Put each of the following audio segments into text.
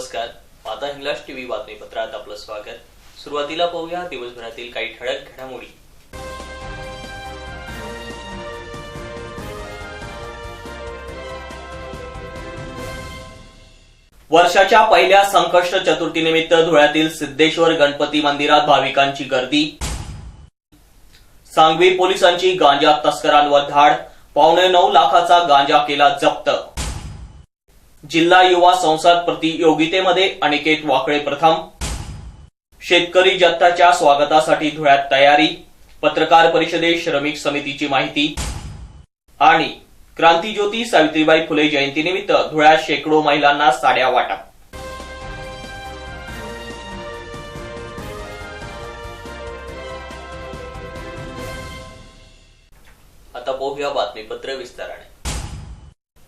नमस्कार. माता हिंगलाज टीव्ही बातमीपत्रात आपलं स्वागत. सुरुवातीला पाहूया दिवसभरातील काही ठळक घडामोडी. वर्षाच्या पहिल्या संकष्ट चतुर्थीनिमित्त धुळ्यातील सिद्धेश्वर गणपती मंदिरात भाविकांची गर्दी. सांगवी पोलिसांची गांजा तस्करांवर धाड. पावणे नऊ लाखाचा गांजा केला जप्त. जिल्हा युवा संसद प्रतियोगितेमध्ये अनिकेत वाकळे प्रथम. शेतकरी जत्ताच्या स्वागतासाठी धुळ्यात तयारी पत्रकार परिषदेत श्रमिक समितीची माहिती. आणि क्रांतीज्योती सावित्रीबाई फुले जयंतीनिमित्त धुळ्यात शेकडो महिलांना साड्या वाटप आता पाहूया बातमीपत्र विस्ताराने.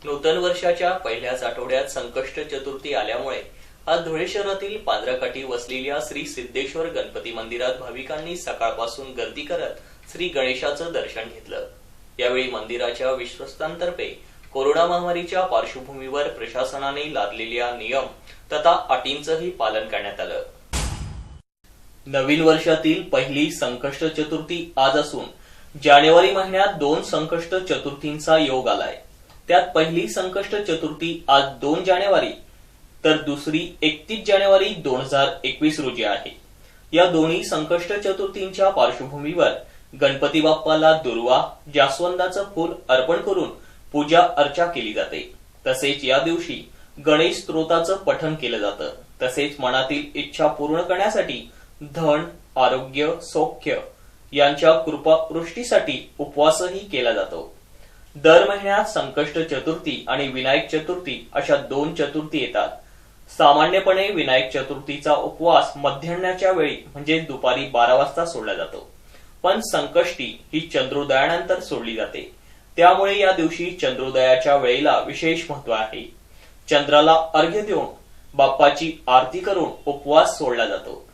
नूतन वर्षाच्या पहिल्याच आठवड्यात संकष्ट चतुर्थी आल्यामुळे आज धुळे शहरातील पांढराकाठी वसलेल्या श्री सिद्धेश्वर गणपती मंदिरात भाविकांनी सकाळपासून गर्दी करत श्री गणेशाचं दर्शन घेतलं. यावेळी मंदिराच्या विश्वस्तांतर्फे कोरोना महामारीच्या पार्श्वभूमीवर प्रशासनाने लादलेल्या नियम तथा अटींचंही पालन करण्यात आलं. नवीन वर्षातील पहिली संकष्ट चतुर्थी आज असून जानेवारी महिन्यात दोन संकष्ट चतुर्थींचा योग आलाय. त्यात पहिली संकष्ट चतुर्थी आज दोन जानेवारी तर दुसरी एकतीस जानेवारी दोन हजार एकवीस रोजी आहे. या दोन्ही संकष्ट चतुर्थींच्या पार्श्वभूमीवर गणपती बाप्पाला दुर्वा जास्वंदाचं फूल अर्पण करून पूजा अर्चा केली जाते. तसेच या दिवशी गणेश स्तोत्राचं पठण केलं जातं. तसेच मनातील इच्छा पूर्ण करण्यासाठी धन आरोग्य सौख्य यांच्या कृपावृष्टीसाठी उपवासही केला जातो. दर महिन्यात संकष्ट चतुर्थी आणि विनायक चतुर्थी अशा दोन चतुर्थी येतात. सामान्यपणे विनायक चतुर्थीचा उपवास मध्यान्हाच्या वेळी म्हणजे दुपारी बारा वाजता सोडला जातो. पण संकष्टी ही चंद्रोदयानंतर सोडली जाते. त्यामुळे या दिवशी चंद्रोदयाच्या वेळेला विशेष महत्त्व आहे. चंद्राला अर्घ्य देऊन बाप्पाची आरती करून उपवास सोडला जातो.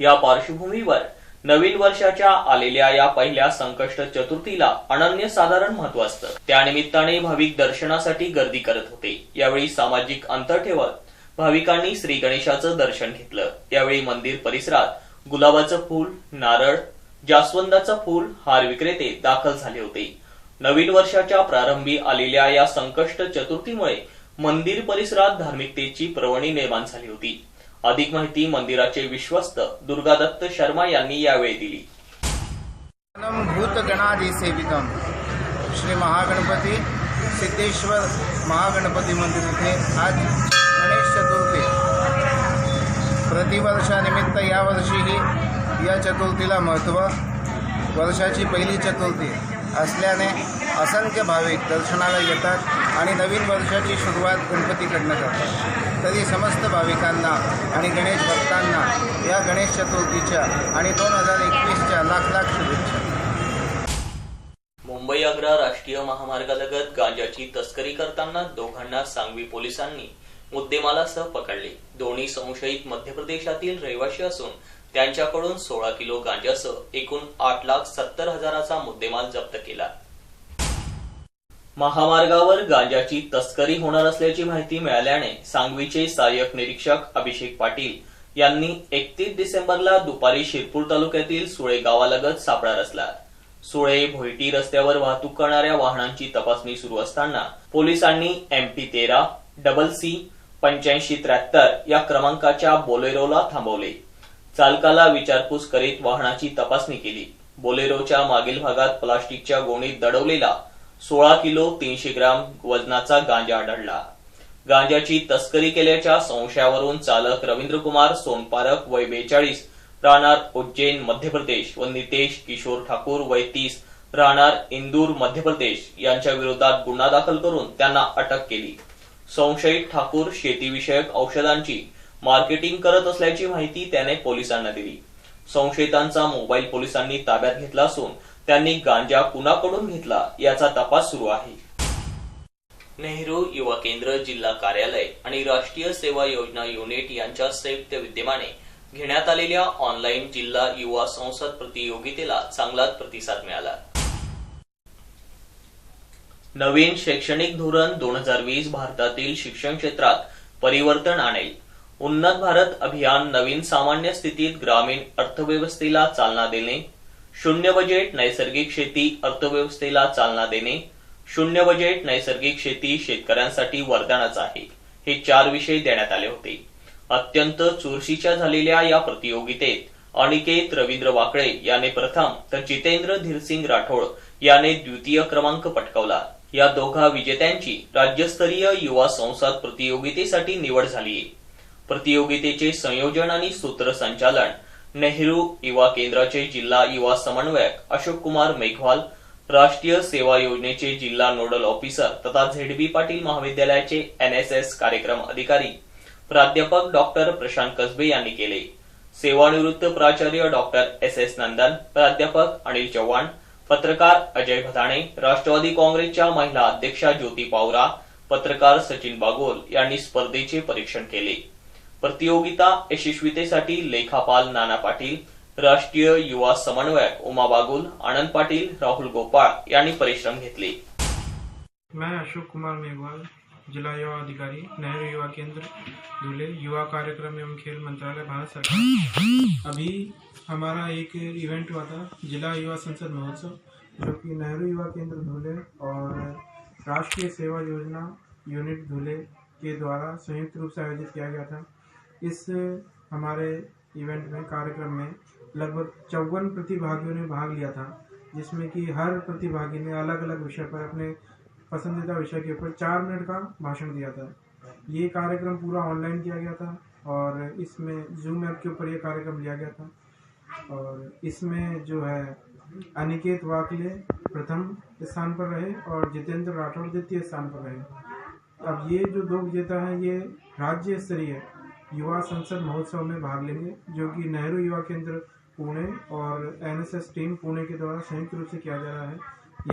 या पार्श्वभूमीवर नवीन वर्षाच्या आलेल्या या पहिल्या संकष्ट चतुर्थीला अनन्यसाधारण महत्त्व असतं. त्यानिमित्ताने भाविक दर्शनासाठी गर्दी करत होते. यावेळी सामाजिक अंतर ठेवत भाविकांनी श्री गणेशाचं दर्शन घेतलं. यावेळी मंदिर परिसरात गुलाबाचं फूल नारळ जास्वंदाचं फूल हार विक्रेते दाखल झाले होते. नवीन वर्षाच्या प्रारंभी आलेल्या या संकष्ट चतुर्थीमुळे मंदिर परिसरात धार्मिकतेची प्रवणी निर्माण झाली होती. अधिक माहिती मंदिराचे विश्वस्त दुर्गादत्त शर्मा यांनी यावेळी दिली. भूतगणाधिसेवितम श्री महागणपती सिद्धेश्वर महागणपती मंदिर इथे आज गणेश चतुर्थी. प्रतिवर्षानिमित्त यावर्षीही या चतुर्थीला महत्त्व वर्षाची पहिली चतुर्थी असल्याने असंख्य भाविक दर्शनाला येतात आणि नवीन वर्षाची सुरुवात गणपतीकडनं करतात. तरी समस्त भाविकांना आणि गणेश भक्तांना या गणेश चतुर्थीच्या आणि दोन हजार एकवीसच्या लाख लाख शुभेच्छा. मुंबई आग्रा राष्ट्रीय महामार्गालगत गांजाची तस्करी करताना दोघांना सांगवी पोलिसांनी मुद्देमालासह पकडले. दोन्ही संशयित मध्य प्रदेशातील रहिवासी असून त्यांच्याकडून सोळा किलो गांजासह एकूण आठ लाख सत्तर हजाराचा मुद्देमाल जप्त केला. महामार्गावर गांजाची तस्करी होणार असल्याची माहिती मिळाल्याने सांगवीचे सहाय्यक निरीक्षक अभिषेक पाटील यांनी एकतीस डिसेंबरला दुपारी शिरपूर तालुक्यातील सुळे गावालगत सापळा रचला. सुळे भोयटी रस्त्यावर वाहतूक करणाऱ्या वाहनांची तपासणी सुरू असताना पोलिसांनी एमपी तेरा डबल सी पंच्याऐंशी त्र्याहत्तर या क्रमांकाच्या बोलेरोला थांबवले. चालकाला विचारपूस करीत वाहनाची तपासणी केली. बोलेरोच्या मागील भागात प्लास्टिकच्या गोणीत दडवलेला सोळा किलो तीनशे ग्राम वजनाचा गांजा आढळला. गांजाची तस्करी केल्याच्या संशयावरून चालक रवींद्र कुमार सोनपारक वय बेचाळीस राहणार उज्जैन मध्य प्रदेश व नितेश किशोर ठाकूर वय तीस राहणार इंदूर मध्य प्रदेश यांच्या विरोधात गुन्हा दाखल करून त्यांना अटक केली. संशयित ठाकूर शेतीविषयक औषधांची मार्केटिंग करत असल्याची माहिती त्याने पोलिसांना दिली. संशयितांचा मोबाईल पोलिसांनी ताब्यात घेतला असून त्यांनी गांजा कुणाकडून घेतला याचा तपास सुरू आहे. नेहरू युवा केंद्र जिल्हा कार्यालय आणि राष्ट्रीय सेवा योजना युनिट यांच्या संयुक्त विद्यमाने घेण्यात आलेल्या ऑनलाईन जिल्हा युवा संसद प्रतियोगितेला चांगलाच प्रतिसाद मिळाला. नवीन शैक्षणिक धोरण दोन हजार वीस भारतातील शिक्षण क्षेत्रात परिवर्तन आणेल. उन्नत भारत अभियान नवीन सामान्य स्थितीत ग्रामीण अर्थव्यवस्थेला चालना देणे शून्य बजेट नैसर्गिक शेती अर्थव्यवस्थेला चालना देणे. शून्य बजेट नैसर्गिक शेती शेतकऱ्यांसाठी वरदानच आहे. हे चार विषय देण्यात आले होते. अत्यंत चुरशीच्या झालेल्या या प्रतियोगितेत अनिकेत रवींद्र वाकळे याने प्रथम तर जितेंद्र धीरसिंग राठोड याने द्वितीय क्रमांक पटकावला. या दोघा विजेत्यांची राज्यस्तरीय युवा संसद प्रतियोगितेसाठी निवड झालीय. प्रतियोगितेचे संयोजन आणि सूत्रसंचालन नेहरू युवा केंद्राचे जिल्हा युवा समन्वयक अशोक कुमार मेघवाल राष्ट्रीय सेवा योजनेचे जिल्हा नोडल ऑफिसर तथा झेडबी पाटील महाविद्यालयाचे एनएसएस कार्यक्रम अधिकारी प्राध्यापक डॉक्टर प्रशांत कसबे यांनी केले. सेवानिवृत्त प्राचार्य डॉक्टर एस एस नंदन प्राध्यापक अनिल चव्हाण पत्रकार अजय भदाणे राष्ट्रवादी काँग्रेसच्या महिला अध्यक्षा ज्योती पावरा पत्रकार सचिन बागोल यांनी स्पर्धेचे परीक्षण केले. प्रतियोगिता यशस्वीतेसाठी लेखापाल नाना पाटील, राष्ट्रीय युवा समन्वयक उमा बागुल, आनंद पाटील, राहुल गोपाळ यांनी परिश्रम घेतले. मैं अशोक कुमार मेघवाल, जिला युवा अधिकारी, नेहरू युवा केंद्र, धुले युवा कार्यक्रम एवं खेल मंत्रालय, भारत सरकार। अभी हमारा एक इवेंट हुआ था, जिला युवा संसद महोत्सव, जो कि नेहरू युवा केंद्र धुले और राष्ट्रीय सेवा योजना यूनिट धुले के द्वारा संयुक्त रूप से आयोजित किया गया था। इस हमारे इवेंट में, कार्यक्रम में लगभग चौवन प्रतिभागियों ने भाग लिया था, जिसमें कि हर प्रतिभागी ने अलग अलग विषय पर अपने पसंदीदा विषय के ऊपर चार मिनट का भाषण दिया था। ये कार्यक्रम पूरा ऑनलाइन किया गया था और इसमें जूम ऐप के ऊपर ये कार्यक्रम लिया गया था। और इसमें जो है, अनिकेत वाकले प्रथम स्थान पर रहे और जितेंद्र राठौड़ द्वितीय स्थान पर रहे। अब ये जो दो विजेता हैं, ये राज्य स्तरीय युवा संसद महोत्सव में भाग लेंगे, जो कि नेहरू युवा केंद्र, पुणे और एनएसएस टीम पुणे के द्वारा संयुक्त रूप से किया जा रहा है।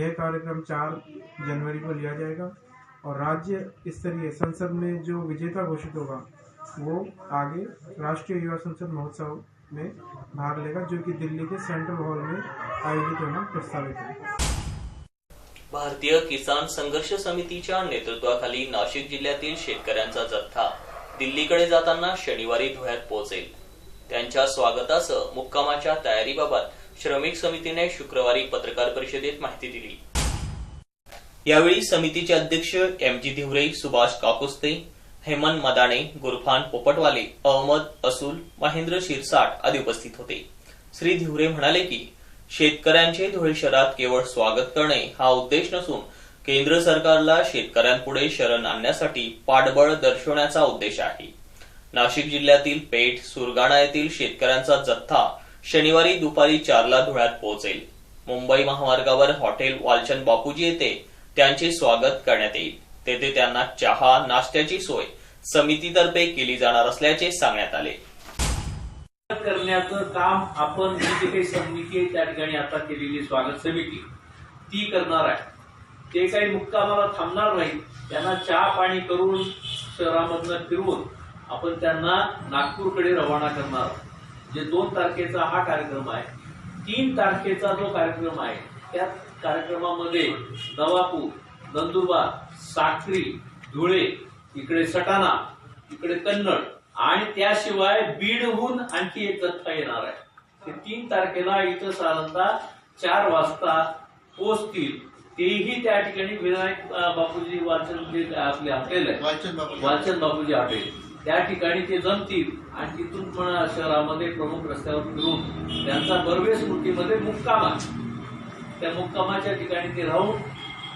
यह कार्यक्रम चार जनवरी को लिया जाएगा और राज्य स्तरीय संसद में जो विजेता घोषित होगा, वो आगे राष्ट्रीय युवा संसद महोत्सव में भाग लेगा, जो कि दिल्ली के सेंट्रल हॉल में आयोजित होना प्रस्तावित है। भारतीय किसान संघर्ष समितीच्या नेतृत्वाखाली नाशिक जिल्ह्यातील शेतकऱ्यांचा जथ्था दिल्लीकडे जाताना शनिवारी धुळ्यात पोहोचेल. त्यांच्या स्वागतासह मुक्कामाच्या तयारीबाबत श्रमिक समितीने शुक्रवारी पत्रकार परिषदेत माहिती दिली. यावेळी समितीचे अध्यक्ष एम जी धिवरे सुभाष काकुस्ते हेमंत मदाणे गुरफान पोपटवाले अहमद असूल महेंद्र शिरसाट आदी उपस्थित होते. श्री धिवरे म्हणाले की शेतकऱ्यांचे धुळे शहरात केवळ स्वागत करणे हा उद्देश नसून केंद्र सरकारला शेतकऱ्यांपुढे शरण आणण्यासाठी पाठबळ दर्शवण्याचा उद्देश आहे. नाशिक जिल्ह्यातील पेठ सुरगाणा येथील शेतकऱ्यांचा जथ्था शनिवारी दुपारी चारला धुळ्यात पोहोचेल. मुंबई महामार्गावर हॉटेल वालचंद बापूजी येथे त्यांचे स्वागत करण्यात येईल. तेथे त्यांना चहा नाश्त्याची सोय समितीतर्फे केली जाणार असल्याचे सांगण्यात आले. करण्याचं काम आपण जी जी काही समिती आहे त्या ठिकाणी आता केलेली स्वागत समिती ती करणार आहे. ते काही मुक्कामाला थांबणार नाही त्यांना चहा पाणी करून शहरामधनं फिरवून आपण त्यांना नागपूरकडे रवाना करणार आहोत. जे दोन तारखेचा हा कार्यक्रम आहे तीन तारखेचा जो कार्यक्रम आहे त्या कार्यक्रमामध्ये नवापूर नंदुरबार साखरी धुळे इकडे सटाणा इकडे कन्नड आणि त्याशिवाय बीडहून आणखी एक जत्था येणार आहे ते तीन तारखेला इथं साधारणतः चार वाजता पोचतील तेही त्या ठिकाणी विनायक बापूजी वाचन जे आपले हॉटेल आहे. वाचन बापूजी. हॉटेल. त्या ठिकाणी ते जमतील आणि तिथून पण शहरामध्ये प्रमुख रस्त्यावर फिरून त्यांचा बर्वे स्मृतीमध्ये मुक्काम आहे. त्या मुक्कामाच्या ठिकाणी ते राहून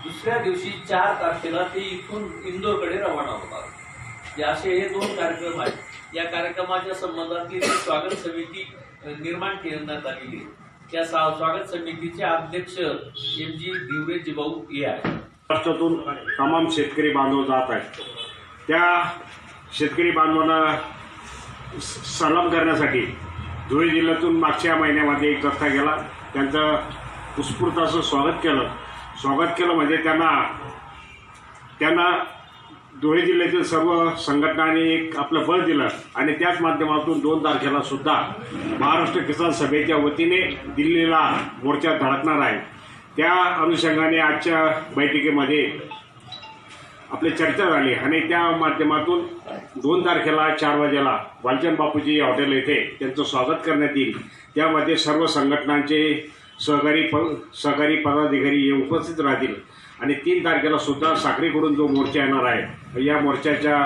दुसऱ्या दिवशी चार तारखेला ते इथून इंदोरकडे रवाना होतात. हे असे हे दोन कार्यक्रम आहेत. या कार्यक्रमाच्या संबंधातली जी स्वागत समिती निर्माण करण्यात आलेली आहे. त्या स्वागत समितीचे अध्यक्ष एम जी धिवरे भाऊ हे आहेत. महाराष्ट्रातून तमाम शेतकरी बांधव जात आहेत. त्या शेतकरी बांधवांना सलाम करण्यासाठी धुळे जिल्ह्यातून मागच्या महिन्यामध्ये एक जथ्था गेला. त्यांचं उत्स्फूर्त असं स्वागत केलं. स्वागत केलं म्हणजे त्यांना त्यांना धुळे जिल्ह्यातील सर्व संघटनांनी एक आपलं बळ दिलं आणि त्याच माध्यमातून दोन तारखेला सुद्धा महाराष्ट्र किसान सभेच्या वतीने दिल्लीला मोर्चा धडकणार आहे. त्या अनुषंगाने आजच्या बैठकीमध्ये आपली चर्चा झाली आणि त्या माध्यमातून दोन तारखेला चार वाजेला वालचंद बापूजी हॉटेल येथे त्यांचं स्वागत करण्यात येईल. त्यामध्ये सर्व संघटनांचे सहकारी प सहकारी पदाधिकारी हे उपस्थित राहतील. आणि तीन तारखेला सुद्धा साखरेकडून जो मोर्चा येणार आहे या मोर्चाच्या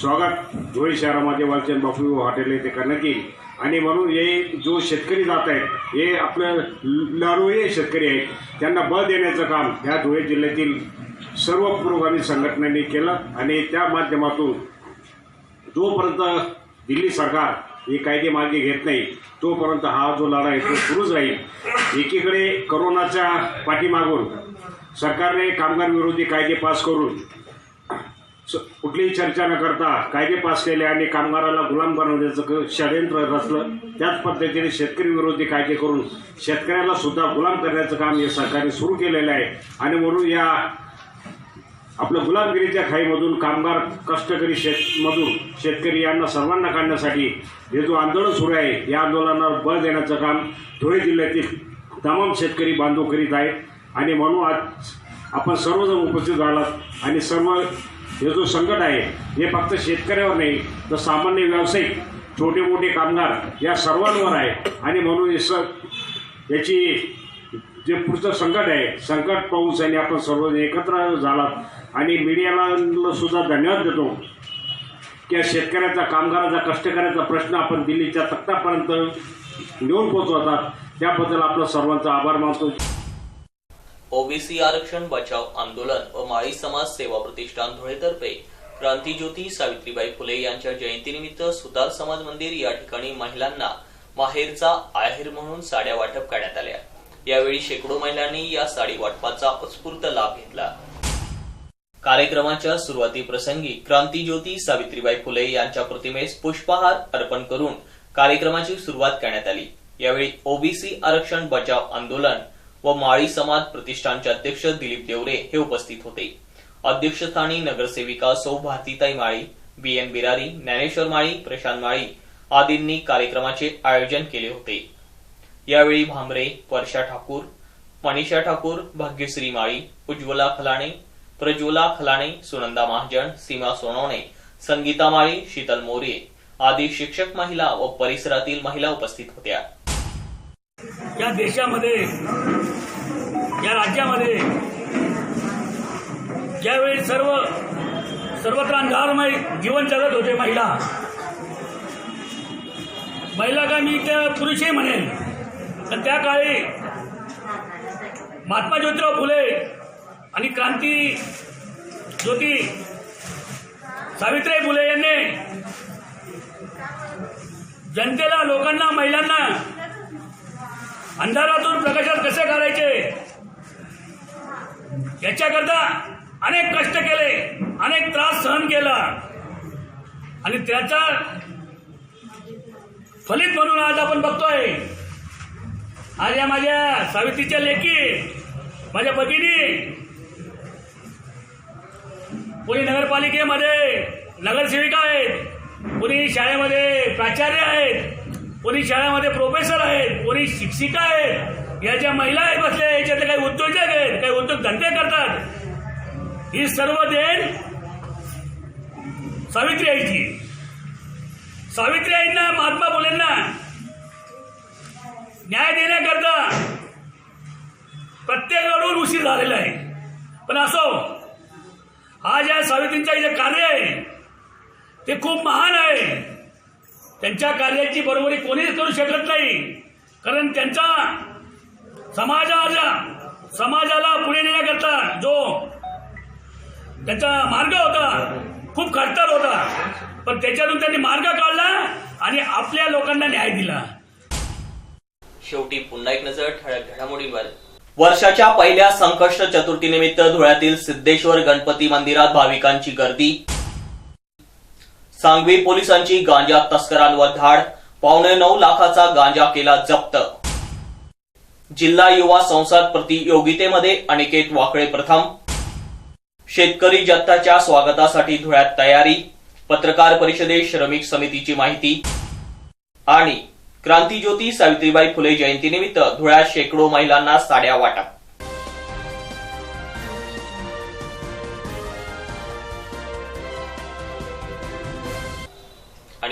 स्वागत धुळे शहरामध्ये वालचंद बापू हॉटेल येथे करण्यात येईल. आणि म्हणून हे जो शेतकरी जात आहेत हे आपलं लाडोळे शेतकरी आहेत त्यांना बळ देण्याचं काम ह्या धुळे जिल्ह्यातील सर्व पुरोगामी संघटनांनी केलं. आणि त्या माध्यमातून जोपर्यंत दिल्ली सरकार हे कायदे मागे घेत नाही तोपर्यंत हा जो लढा आहे तो सुरूच राहील. एकीकडे करोनाच्या पाठीमागून सरकारने कामगार विरोधी कायदे पास करून कुठलीही चर्चा न करता कायदे पास केले आणि कामगाराला गुलाम बनवण्याचं क- षडयंत्र रचलं त्याच पद्धतीने शेतकरी विरोधी कायदे करून शेतकऱ्याला सुद्धा गुलाम करण्याचं काम या सरकारने सुरू केलेलं आहे. आणि म्हणून या आपलं गुलामगिरीच्या खाईमधून कामगार कष्टकरी शेतमधून शेतकरी यांना सर्वांना काढण्यासाठी हे जो आंदोलन सुरू आहे या आंदोलनावर बळ देण्याचं काम धुळे जिल्ह्यातील तमाम शेतकरी बांधव करीत आहेत. आणि म्हणून आज आपण सर्वजण उपस्थित झालात आणि सर्व हे जो संकट आहे हे फक्त शेतकऱ्यावर नाही तर सामान्य व्यावसायिक छोटे मोठे कामगार या सर्वांवर आहे. आणि म्हणून हे स याची जे पुढचं संकट आहे संकट पाऊस आणि आपण सर्वजण एकत्र झालात. आणि मीडियाला सुद्धा धन्यवाद देतो की या शेतकऱ्याचा कामगाराचा कष्टकऱ्याचा प्रश्न आपण दिल्लीच्या तख्तापर्यंत नेऊन पोहोचवतात. त्याबद्दल आपलं सर्वांचा आभार मानतो. ओबीसी आरक्षण बचाव आंदोलन व माळी समाज सेवा प्रतिष्ठान धुळेतर्फे क्रांतीज्योती सावित्रीबाई फुले यांच्या जयंतीनिमित्त सुतार समाज मंदिर या ठिकाणी महिलांना माहेरचा आहेर म्हणून साड्या वाटप करण्यात आल्या. यावेळी शेकडो महिलांनी या साडी वाटपाचा उत्स्फूर्त लाभ घेतला. कार्यक्रमाच्या सुरुवातीप्रसंगी क्रांतीज्योती सावित्रीबाई फुले यांच्या प्रतिमेस पुष्पहार अर्पण करून कार्यक्रमाची सुरुवात करण्यात आली. यावेळी ओबीसी आरक्षण बचाव आंदोलन व माळी समाज प्रतिष्ठानचे अध्यक्ष दिलीप देवरे हे उपस्थित होते. अध्यक्षस्थानी नगरसेविका सौ भारतीताई माळी बी एन बिरारी ज्ञानेश्वर माळी प्रशांत माळी आदींनी कार्यक्रमाचे आयोजन केले होते. यावेळी भांबरे वर्षा ठाकूर मनीषा ठाकूर भाग्यश्री माळी उज्ज्वला खलाणे प्रज्वला खलाणे सुनंदा महाजन सीमा सोनवणे संगीता माळी शीतल मोरे आदी शिक्षक महिला व परिसरातील महिला उपस्थित होत्या. या देशामध्ये या राज्यामध्ये ज्यावेळी सर्व सर्वत्र अंधारमय जीवन जगत होते महिला महिला का मी त्या पुरुषही म्हणेन. तर त्या काळी महात्मा ज्योतिराव फुले आणि क्रांती ज्योती सावित्रीबाई फुले यांनी जनतेला लोकांना महिलांना अंधारातून प्रकाशात कसे काढायचे? याच्याकरता अनेक कष्ट केले अनेक त्रास सहन केला. आणि त्याचा फलित म्हणून आज आपण बघतोय. आज या माझ्या सावित्रीच्या लेखी माझ्या भगिनी कोणी नगरपालिकेमध्ये नगरसेविका आहेत कोणी शाळेमध्ये प्राचार्य आहेत. कोणी शाळेमध्ये प्रोफेसर आहेत कोणी शिक्षिका आहेत या ज्या महिला आहेत बसल्या याच्यातले काही उद्योजक आहेत काही उद्योग धंदे करतात. ही सर्व देण सावित्री आईची. सावित्री आईंना महात्मा फुलेंना न्याय देण्याकरता प्रत्येकाकडून उशीर झालेला आहे. पण असो हा ज्या सावित्रींचं जे कार्य आहे ते खूप महान आहे. त्यांच्या कार्याची बरोबरी कोणीच करू शकत नाही. कारण त्यांचा समाजाला समाजाला पुढे नेण्याकरता जो त्यांचा मार्ग होता खूप खडतर होता. पण त्याच्यातून त्यांनी मार्ग काढला आणि आपल्या लोकांना न्याय दिला. शेवटी पुन्हा एक नजर ठळक घडामोडींवर. वर्षाच्या पहिल्या संकष्ट चतुर्थीनिमित्त धुळ्यातील सिद्धेश्वर गणपती मंदिरात भाविकांची गर्दी. सांगवी पोलिसांची गांजा तस्करांवर धाड पावणे नऊ लाखाचा गांजा केला जप्त. जिल्हा युवा संसद प्रतियोगितेमध्ये अनिकेत वाकळे प्रथम. शेतकरी जत्ताच्या स्वागतासाठी धुळ्यात तयारी पत्रकार परिषदेत श्रमिक समितीची माहिती. आणि क्रांतीज्योती सावित्रीबाई फुले जयंतीनिमित्त धुळ्यात शेकडो महिलांना साड्या वाटप.